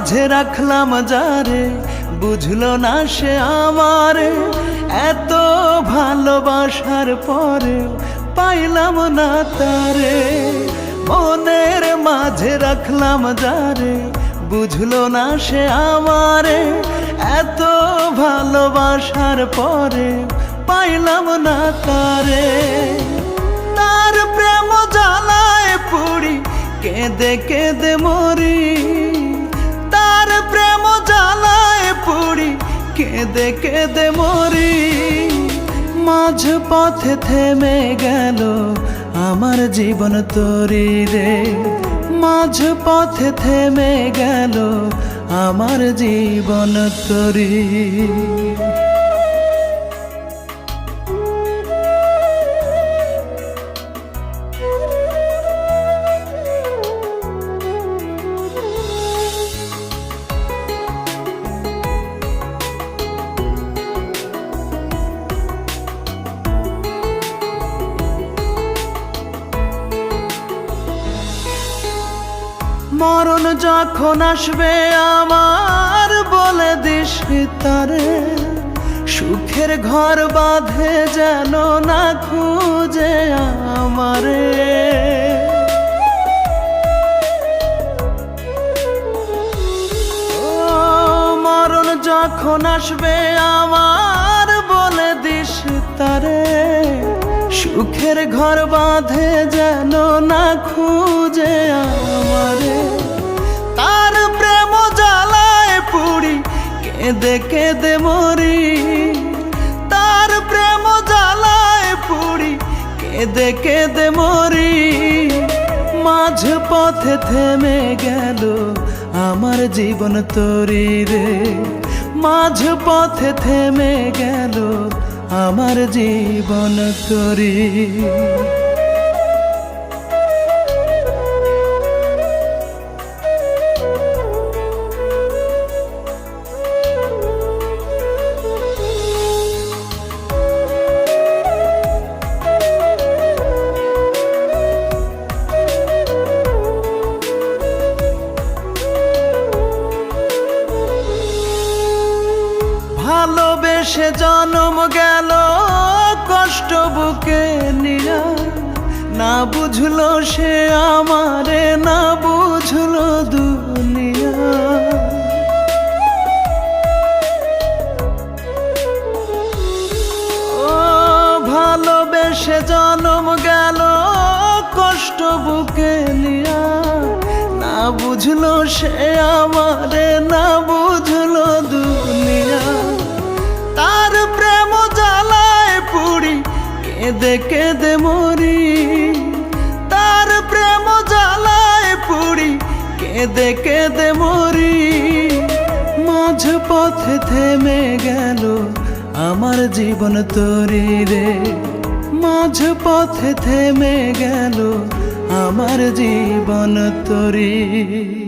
মাঝে রাখলাম যারে, বুঝলো না সে আমারে। এত ভালোবাসার পরে পাইলাম না তারে। মনের মাঝে রাখলাম যারে, বুঝলো না সে আমারে। এত ভালোবাসার পরে পাইলাম না তারে। তার প্রেম জ্বালায় পুরি কেঁদে কেঁদে মরি। কেঁদে কেঁদে মরি, মাঝ পথে থেমে গেল আমার জীবন তরি রে। মাঝ পথে থেমে গেল আমার জীবন তরি। মরণ যখন আসবে, আমার বলে দিস তারে। সুখের ঘর বাঁধে যেন না খুঁজে আমারে। মরণ যখন আসবে, আমার বলে দিস তারে। সুখের ঘর বাঁধে যেন না খুঁজে আমারে। কেঁদে কেঁদে মরি, তার প্রেম জ্বালায় পুরি। কেঁদে কেঁদে মরি, মাঝ পথে থেমে গেল আমার জীবন তরি রে। মাঝ পথে থেমে গেল আমার জীবন তরি। ভালোবেসে জন্ম গেল কষ্ট বুকে নিয়া না বুঝলো সে আমারে, না বুঝলো দুনিয়া। ও ভালোবেসে জন্ম গেল কষ্ট বুকে নিয়া না বুঝলো সে আমারে, না বুঝলো কেঁদে কেঁদে মরি, তার প্রেম জ্বালায় পুরি, কেঁদে কেঁদে মরি। মাঝ পথে থেমে গেল আমার জীবন তরি রে। মাঝ পথে থেমে গেল আমার জীবন তরি।